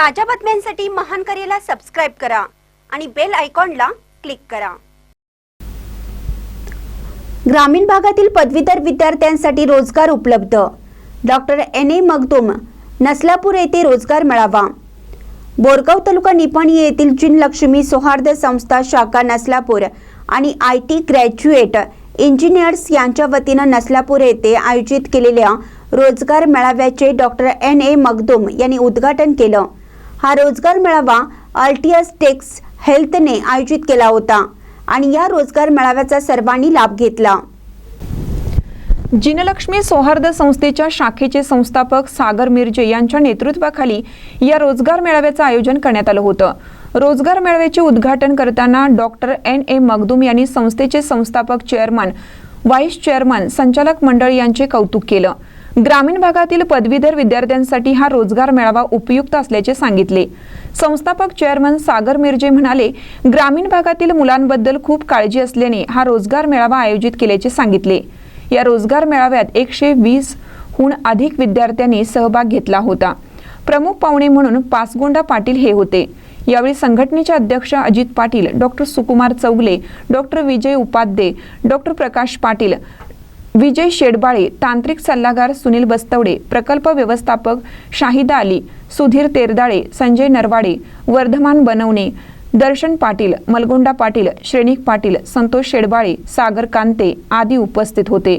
ताज्या बातम्यांसाठी महान करेला सबस्क्राईब करा आणि बेल आयकॉनला क्लिक करा. ग्रामीण भागातील पदवीधर विद्यार्थ्यांसाठी रोजगार उपलब्ध. Doctor N A Magdum Nasalapur येथे रोजगार मिळावा. बोरगाव तालुका निपाणी येथील जिनलक्ष्मी सौहार्द संस्था शाखा नसलापूर आणि आय टी ग्रॅज्युएट इंजिनियर्स यांच्या वतीनं नसलापूर येथे आयोजित केलेल्या रोजगार मेळाव्याचे डॉक्टर एन ए मगदूम यांनी उद्घाटन केलं. हा रोजगार मेळावा अल्टियस टेक्स हेल्थने आयोजित केला होता आणि या रोजगार मेळाव्याचा सर्वांनी लाभ घेतला. जिनलक्ष्मी सौहार्द संस्थेच्या शाखेचे संस्थापक सागर मिरजे यांच्या नेतृत्वाखाली या रोजगार मेळाव्याचं आयोजन करण्यात आलं होतं. रोजगार मेळाव्याचे उद्घाटन करताना डॉक्टर एन ए मगदूम यांनी संस्थेचे संस्थापक चेअरमन व्हाईस चेअरमन संचालक मंडळ यांचे कौतुक केलं. ग्रामीण भागातील पदवीधर विद्यार्थ्यांसाठी हा रोजगार मेळावा उपयुक्त असल्याचे सांगितले. संस्थापक चेअरमन सागर मिरजे म्हणाले ग्रामीण भागातील मुलांबद्दल खूप काळजी असल्याने हा रोजगार मेळावा आयोजित केल्याचे सांगितले. या रोजगार मेळाव्यात एकशे वीस हून अधिक विद्यार्थ्यांनी सहभाग घेतला होता. प्रमुख पाहुणे म्हणून पासगोंडा पाटील हे होते. यावेळी संघटनेचे अध्यक्ष Ajit Patil doctor Sukumar Chougule doctor Vijay Upadhye doctor Prakash Patil Vijay Shedbale तांत्रिक सल्लागार सुनील बस्तवडे प्रकल्प व्यवस्थापक शाहिदा अली सुधीर तेरदाळे संजय नरवाडे वर्धमान बनवणे दर्शन पाटील मलगोंडा पाटील श्रेणिक पाटील संतोष शेडबाळे सागर कांते आदी उपस्थित होते.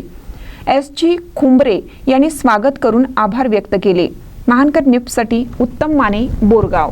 एस जी खुंबरे यांनी स्वागत करून आभार व्यक्त केले. महानकर न्यूजसाठी उत्तम माने बोरगाव.